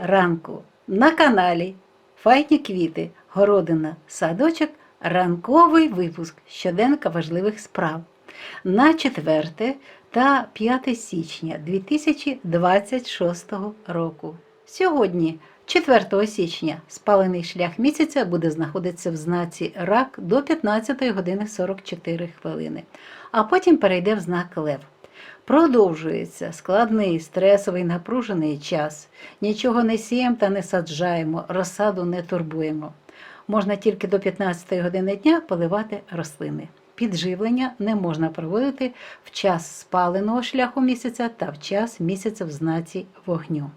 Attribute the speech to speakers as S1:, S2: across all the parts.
S1: ранку на каналі Файні квіти, городина, садочок, ранковий випуск щоденка важливих справ на 4 та 5 січня 2026 року. Сьогодні, 4 січня, спалений шлях місяця буде знаходитися в знаці рак до 15 години 44 хвилини, а потім перейде в знак лев. Продовжується складний, стресовий, напружений час. Нічого не сіємо та не саджаємо, розсаду не турбуємо. Можна тільки до 15 години дня поливати рослини. Підживлення не можна проводити в час спаленого шляху місяця та в час місяця в знаці вогню.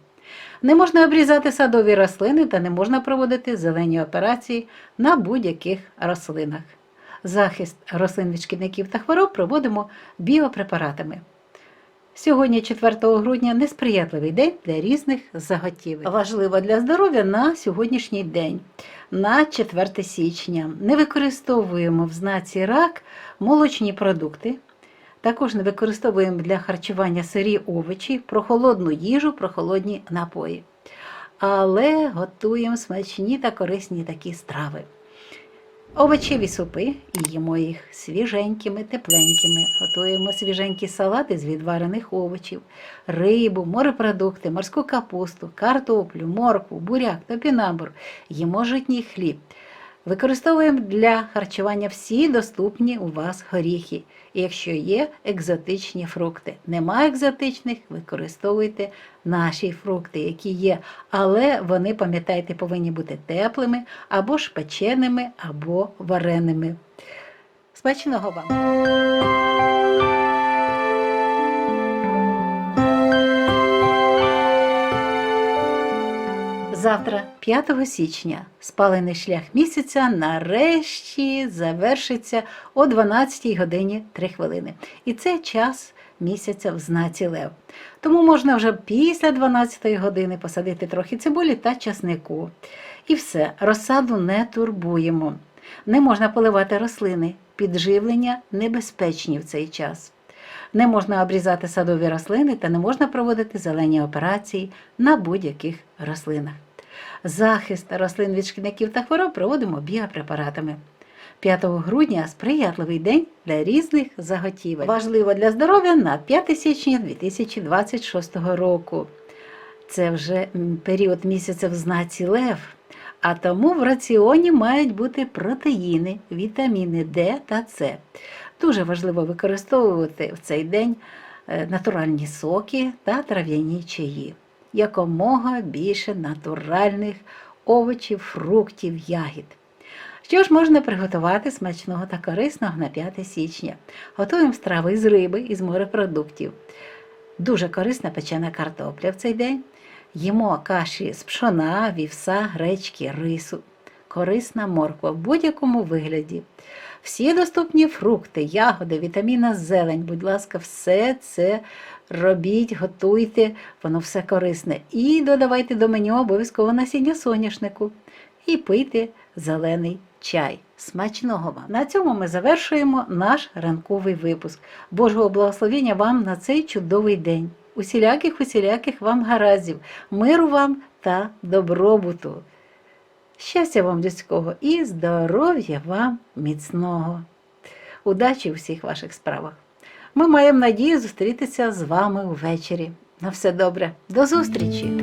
S1: Не можна обрізати садові рослини та не можна проводити зелені операції на будь-яких рослинах. Захист рослин від шкідників та хвороб проводимо біопрепаратами. Сьогодні, 4 грудня, несприятливий день для різних заготівель. Важливо для здоров'я на сьогоднішній день, на 4 січня. Не використовуємо в знаці рак молочні продукти. Також не використовуємо для харчування сирі овочі, прохолодну їжу, прохолодні напої. Але готуємо смачні та корисні такі страви. Овочеві супи і їмо їх свіженькими, тепленькими. Готуємо свіженькі салати з відварених овочів, рибу, морепродукти, морську капусту, картоплю, моркву, буряк, топінамбур. Їмо житній хліб. Використовуємо для харчування всі доступні у вас горіхи. І якщо є екзотичні фрукти. Нема екзотичних, використовуйте наші фрукти, які є. Але вони, пам'ятайте, повинні бути теплими, або ж печеними, або вареними. Смачного вам! Завтра, 5 січня, спалений шлях місяця нарешті завершиться о 12 годині 3 хвилини. І це час місяця в знаці Лев. Тому можна вже після 12 години посадити трохи цибулі та часнику. І все, розсаду не турбуємо. Не можна поливати рослини, підживлення небезпечні в цей час. Не можна обрізати садові рослини та не можна проводити зелені операції на будь-яких рослинах. Захист рослин від шкідників та хвороб проводимо біопрепаратами. 5 грудня сприятливий день для різних заготівель. Важливо для здоров'я на 5 січня 2026 року. Це вже період місяця в знаці Лев. А тому в раціоні мають бути протеїни, вітаміни Д та С. Дуже важливо використовувати в цей день е, натуральні соки та трав'яні чаї. Якомога більше натуральних овочів, фруктів, ягід. Що ж можна приготувати смачного та корисного на 5 січня? Готуємо страви з риби і з морепродуктів. Дуже корисна печена картопля в цей день. Їмо каші з пшона, вівса, гречки, рису. Корисна морква в будь-якому вигляді. Всі доступні фрукти, ягоди, вітаміна, зелень. Будь ласка, все це робіть, готуйте, воно все корисне. І додавайте до меню обов'язково насіння соняшнику. І пийте зелений чай. Смачного вам! На цьому ми завершуємо наш ранковий випуск. Божого благословення вам на цей чудовий день. Усіляких, усіляких вам гараздів, миру вам та добробуту. Щастя вам людського і здоров'я вам міцного. Удачі у всіх ваших справах. Ми маємо надію зустрітися з вами ввечері. На все добре. До зустрічі!